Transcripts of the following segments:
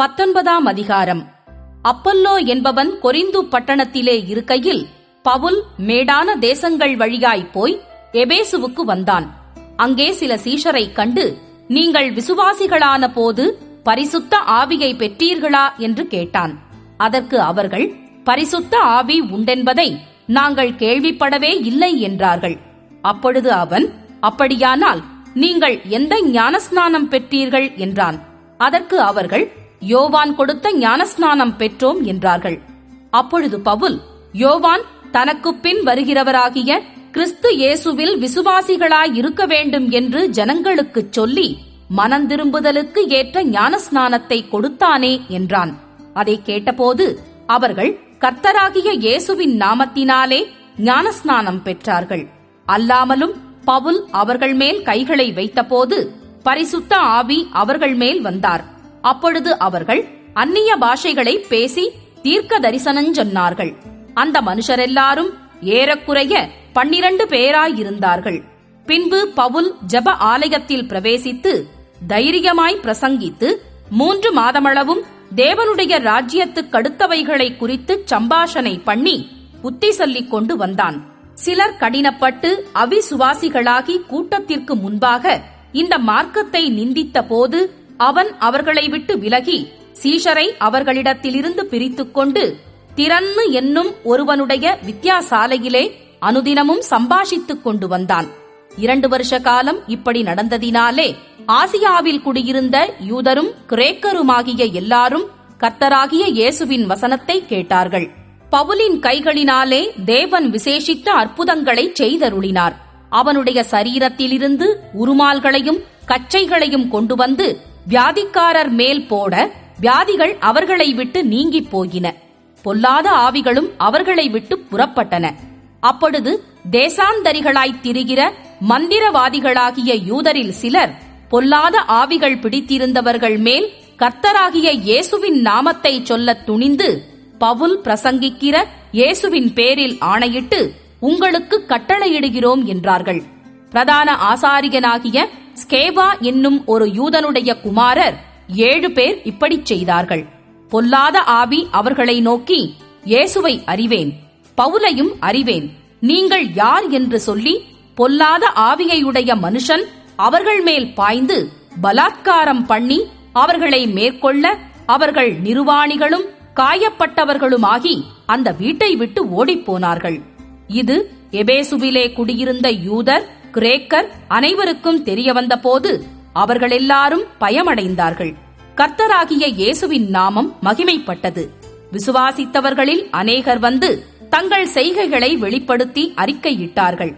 பத்தொன்பதாம் அதிகாரம். அப்பல்லோ என்பவன் கொரிந்து பட்டணத்திலே இருக்கையில் பவுல் மேடான தேசங்கள் வழியாய் போய் எபேசுவுக்கு வந்தான். அங்கே சில சீஷரை கண்டு நீங்கள் விசுவாசிகளான போது பரிசுத்த ஆவியை பெற்றீர்களா? என்று கேட்டான். அதற்கு அவர்கள் பரிசுத்த ஆவி உண்டென்பதை நாங்கள் கேள்விப்படவே இல்லை என்றார்கள். அப்பொழுது அவன் அப்படியானால் நீங்கள் எந்த ஞானஸ்நானம் பெற்றீர்கள்? என்றான். அதற்கு அவர்கள் யோவான் கொடுத்த ஞானஸ்நானம் பெற்றோம் என்றார்கள். அப்பொழுது பவுல் யோவான் தனக்கு பின் வருகிறவராகிய கிறிஸ்து இயேசுவில் விசுவாசிகளாய் இருக்க வேண்டும் என்று ஜனங்களுக்குச் சொல்லி மனந்திரும்புதலுக்கு ஏற்ற ஞானஸ்நானத்தை கொடுத்தானே என்றான். அதை கேட்டபோது அவர்கள் கர்த்தராகிய இயேசுவின் நாமத்தினாலே ஞானஸ்நானம் பெற்றார்கள். அல்லாமலும் பவுல் அவர்கள் மேல் கைகளை வைத்தபோது பரிசுத்த ஆவி அவர்கள் மேல் வந்தார். அப்பொழுது அவர்கள் அந்நிய பாஷைகளை பேசி தீர்க்க தரிசனஞ் சொன்னார்கள். அந்த மனுஷரெல்லாரும் ஏறக்குறைய பன்னிரண்டு பேராயிருந்தார்கள். பின்பு பவுல் ஜெப ஆலயத்தில் பிரவேசித்து தைரியமாய் பிரசங்கித்து மூன்று மாதமளவும் தேவனுடைய ராஜ்யத்துக்கடுத்தவைகளை குறித்து சம்பாஷனை பண்ணி புத்தி சொல்லிக் கொண்டு வந்தான். சிலர் கடினப்பட்டு அவிசுவாசிகளாகி கூட்டத்திற்கு முன்பாக இந்த மார்க்கத்தை நிந்தித்த போது அவன் அவர்களை விட்டு விலகி சீஷரை அவர்களிடத்திலிருந்து பிரித்துக் கொண்டு திறன்னு என்னும் ஒருவனுடைய வித்யாசாலையிலே அனுதினமும் சம்பாஷித்துக் கொண்டு வந்தான். இரண்டு வருஷ காலம் இப்படி நடந்ததினாலே ஆசியாவில் குடியிருந்த யூதரும் கிரேக்கருமாகிய எல்லாரும் கர்த்தராகிய இயேசுவின் வசனத்தை கேட்டார்கள். பவுலின் கைகளினாலே தேவன் விசேஷித்த அற்புதங்களை செய்தருளினார். அவனுடைய சரீரத்திலிருந்து உருமால்களையும் கச்சைகளையும் கொண்டு வந்து வியாதிக்காரர் மேல் போட வியாதிகள் அவர்களை விட்டு நீங்கிப் போயின. பொல்லாத ஆவிகளும் அவர்களை விட்டு புறப்பட்டன. அப்பொழுது தேசாந்தரிகளாய்த் திரிகிற மந்திரவாதிகளாகிய யூதரில் சிலர் பொல்லாத ஆவிகள் பிடித்திருந்தவர்கள் மேல் கர்த்தராகிய இயேசுவின் நாமத்தை சொல்லத் துணிந்து பவுல் பிரசங்கிக்கிற இயேசுவின் பேரில் ஆணையிட்டு உங்களுக்கு கட்டளையிடுகிறோம் என்றார்கள். பிரதான ஆசாரியனாகிய ஸ்கேவா என்னும் ஒரு யூதனுடைய குமாரர் ஏழு பேர் இப்படிச் செய்தார்கள். பொல்லாத ஆவி அவர்களை நோக்கி இயேசுவை அறிவேன் பவுலையும் அறிவேன் நீங்கள் யார் என்று சொல்லி பொல்லாத ஆவியையுடைய மனுஷன் அவர்கள் மேல் பாய்ந்து பலாத்காரம் பண்ணி அவர்களை மேற்கொள்ள அவர்கள் நிர்வாணிகளும் காயப்பட்டவர்களுமாகி அந்த வீட்டை விட்டு ஓடிப்போனார்கள் இது எபேசுவிலே குடியிருந்த யூதர் கிரேக்கர் அனைவருக்கும் தெரிய வந்தபோது அவர்களெல்லாரும் பயமடைந்தார்கள். கர்த்தராகிய இயேசுவின் நாமம் மகிமைப்பட்டது. விசுவாசித்தவர்களில் அநேகர் வந்து தங்கள் செய்கைகளை வெளிப்படுத்தி அறிக்கையிட்டார்கள்.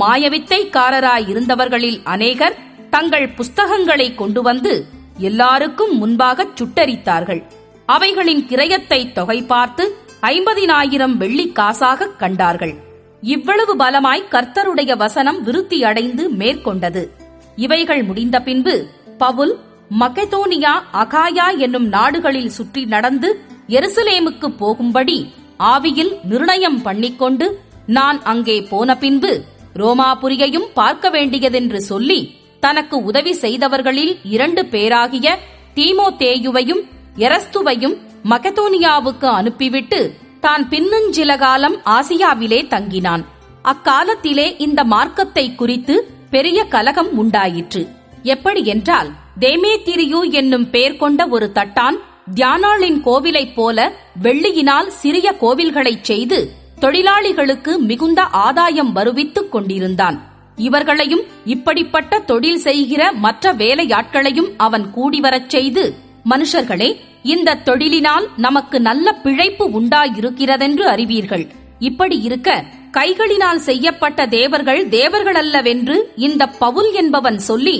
மாயவித்தைக்காரராயிருந்தவர்களில் அநேகர் தங்கள் புஸ்தகங்களை கொண்டு வந்து எல்லாருக்கும் முன்பாகச் சுட்டரித்தார்கள். அவைகளின் கிரயத்தை தொகை பார்த்து ஐம்பதினாயிரம் வெள்ளி காசாகக் கண்டார்கள். இவ்வளவு பலமாய் கர்த்தருடைய வசனம் விருத்தியடைந்து மேற்கொண்டது. இவைகள் முடிந்த பின்பு பவுல் மக்கெதோனியா அகாயா என்னும் நாடுகளில் சுற்றி நடந்து எருசலேமுக்கு போகும்படி ஆவியில் நிர்ணயம் பண்ணிக்கொண்டு நான் அங்கே போன பின்பு ரோமாபுரியையும் பார்க்க வேண்டியதென்று சொல்லி தனக்கு உதவி செய்தவர்களில் இரண்டு பேராகிய தீமோதேயுவையும் எரஸ்துவையும் மக்கதோனியாவுக்கு அனுப்பிவிட்டு தான் பின்னுஞ்சில காலம் ஆசியாவிலே தங்கினான். அக்காலத்திலே இந்த மார்க்கத்தை குறித்து பெரிய கலகம் உண்டாயிற்று. எப்படி என்றால் தேமேத்திரியு என்னும் பெயர் கொண்ட ஒரு தட்டான் தியானாளின் கோவிலைப் போல வெள்ளியினால் சிறிய கோவில்களைச் செய்து தொழிலாளிகளுக்கு மிகுந்த ஆதாயம் வருவித்துக் கொண்டிருந்தான். இவர்களையும் இப்படிப்பட்ட தொழில் செய்கிற மற்ற வேலையாட்களையும் அவன் கூடிவரச் செய்து மனுஷர்களே இந்த தொழிலினால் நமக்கு நல்ல பிழைப்பு உண்டாயிருக்கிறதென்று அறிவீர்கள். இப்படி இருக்க கைகளினால் செய்யப்பட்ட தேவர்கள் தேவர்களல்லவென்று இந்த பவுல் என்பவன் சொல்லி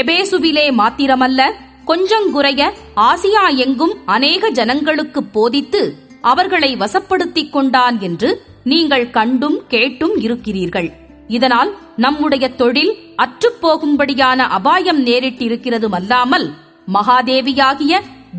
எபேசுவிலே மாத்திரமல்ல கொஞ்சங்குறைய ஆசியா எங்கும் அநேக ஜனங்களுக்கு போதித்து அவர்களை வசப்படுத்திக் கொண்டான் என்று நீங்கள் கண்டும் கேட்டும் இருக்கிறீர்கள். இதனால் நம்முடைய தொழில் அற்றுப்போகும்படியான அபாயம் நேரிட்டிருக்கிறதும் அல்லாமல் மகாதேவியாகிய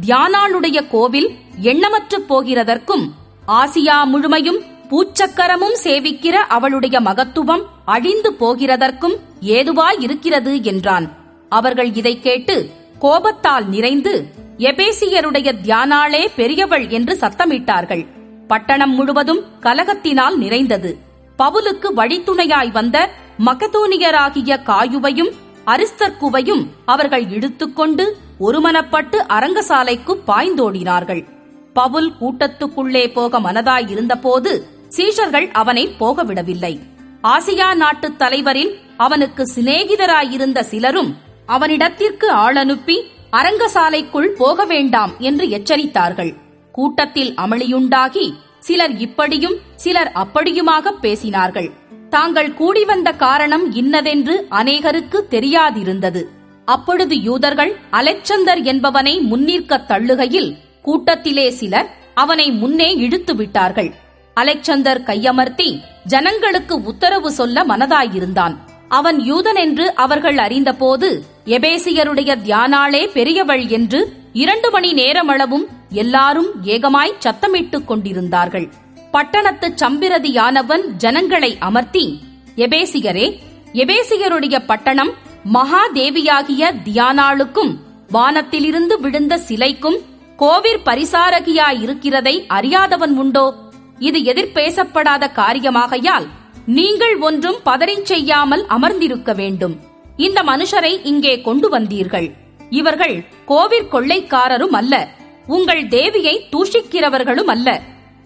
தியானாளுடைய கோவில் எண்ணமற்று போகிறதற்கும் ஆசியா முழுமையும் பூச்சக்கரமும் சேவிக்கிற அவளுடைய மகத்துவம் அழிந்து போகிறதற்கும் ஏதுவாயிருக்கிறது என்றான். அவர்கள் இதைக் கேட்டு கோபத்தால் நிறைந்து எபேசியருடைய தியானாளே பெரியவள் என்று சத்தமிட்டார்கள். பட்டணம் முழுவதும் கலகத்தினால் நிறைந்தது. பவுலுக்கு வழித்துணையாய் வந்த மகதோனியராகிய காயுவையும் அரிஸ்தர்குவையும் அவர்கள் இழுத்துக்கொண்டு ஒருமனப்பட்டு அரங்கசாலைக்கு பாய்ந்தோடினார்கள். பவுல் கூட்டத்துக்குள்ளே போக மனதாய் இருந்தபோது சீஷர்கள் அவனை போகவிடவில்லை. ஆசியா நாட்டுத் தலைவரில் அவனுக்கு சிநேகிதராயிருந்த சிலரும் அவனிடத்திற்கு ஆளனுப்பி அரங்கசாலைக்குள் போக வேண்டாம் என்று எச்சரித்தார்கள். கூட்டத்தில் அமளியுண்டாகி சிலர் இப்படியும் சிலர் அப்படியுமாக பேசினார்கள். தாங்கள் கூடி வந்த காரணம் இன்னதென்று அநேகருக்கு தெரியாதிருந்தது. அப்பொழுது யூதர்கள் அலெக்சந்தர் என்பவனை முன்னிற்கத் தள்ளுகையில் கூட்டத்திலே சிலர் அவனை முன்னே இழுத்து விட்டார்கள். அலெக்சந்தர் கையமர்த்தி ஜனங்களுக்கு உத்தரவு சொல்ல மனதாயிருந்தான். அவன் யூதன் என்று அவர்கள் அறிந்தபோது எபேசியருடைய தியானாளே பெரியவள் என்று இரண்டு மணி நேரமளவும் எல்லாரும் ஏகமாய் சத்தமிட்டுக் கொண்டிருந்தார்கள். பட்டணத்துச் சம்பிரதியானவன் ஜனங்களை அமர்த்தி எபேசியரே எபேசியருடைய பட்டணம் மகாதேவியாகிய தியானாளுக்கும் வானத்திலிருந்து விழுந்த சிலைக்கும் கோவிற் பரிசாரகியாயிருக்கிறதை அறியாதவன் உண்டோ? இது எதிர்பேசப்படாத காரியமாகையால் நீங்கள் ஒன்றும் பதறிச் செய்யாமல் அமர்ந்திருக்க வேண்டும். இந்த மனுஷரை இங்கே கொண்டு வந்தீர்கள். இவர்கள் கோவிற் கொள்ளைக்காரரும் அல்ல. உங்கள் தேவியை தூஷிக்கிறவர்களும் அல்ல.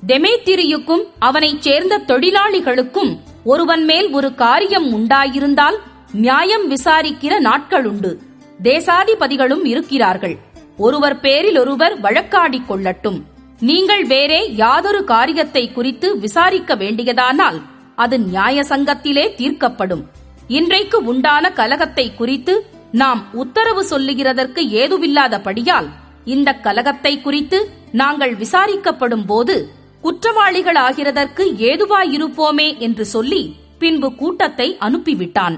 தெமேத்திரியுக்கும் அவனைச் சேர்ந்த தொழிலாளிகளுக்கும் ஒருவன் மேல் ஒரு காரியம் உண்டாயிருந்தால் நியாயம் விசாரிக்கிற நாட்களுண்டு. தேசாதிபதிகளும் இருக்கிறார்கள். ஒருவர் பேரில் ஒருவர் வழக்காடிக் கொள்ளட்டும். நீங்கள் வேறே யாதொரு காரியத்தை குறித்து விசாரிக்க வேண்டியதானால் அது நியாய சங்கத்திலே தீர்க்கப்படும். இன்றைக்கு உண்டான கலகத்தை குறித்து நாம் உத்தரவு சொல்லுகிறதற்கு ஏதுவில்லாதபடியால் இந்த கலகத்தை குறித்து நாங்கள் விசாரிக்கப்படும் போது குற்றவாளிகளாகிறதற்கு ஏதுவாயிருப்போமே என்று சொல்லி பின்பு கூட்டத்தை அனுப்பிவிட்டான்.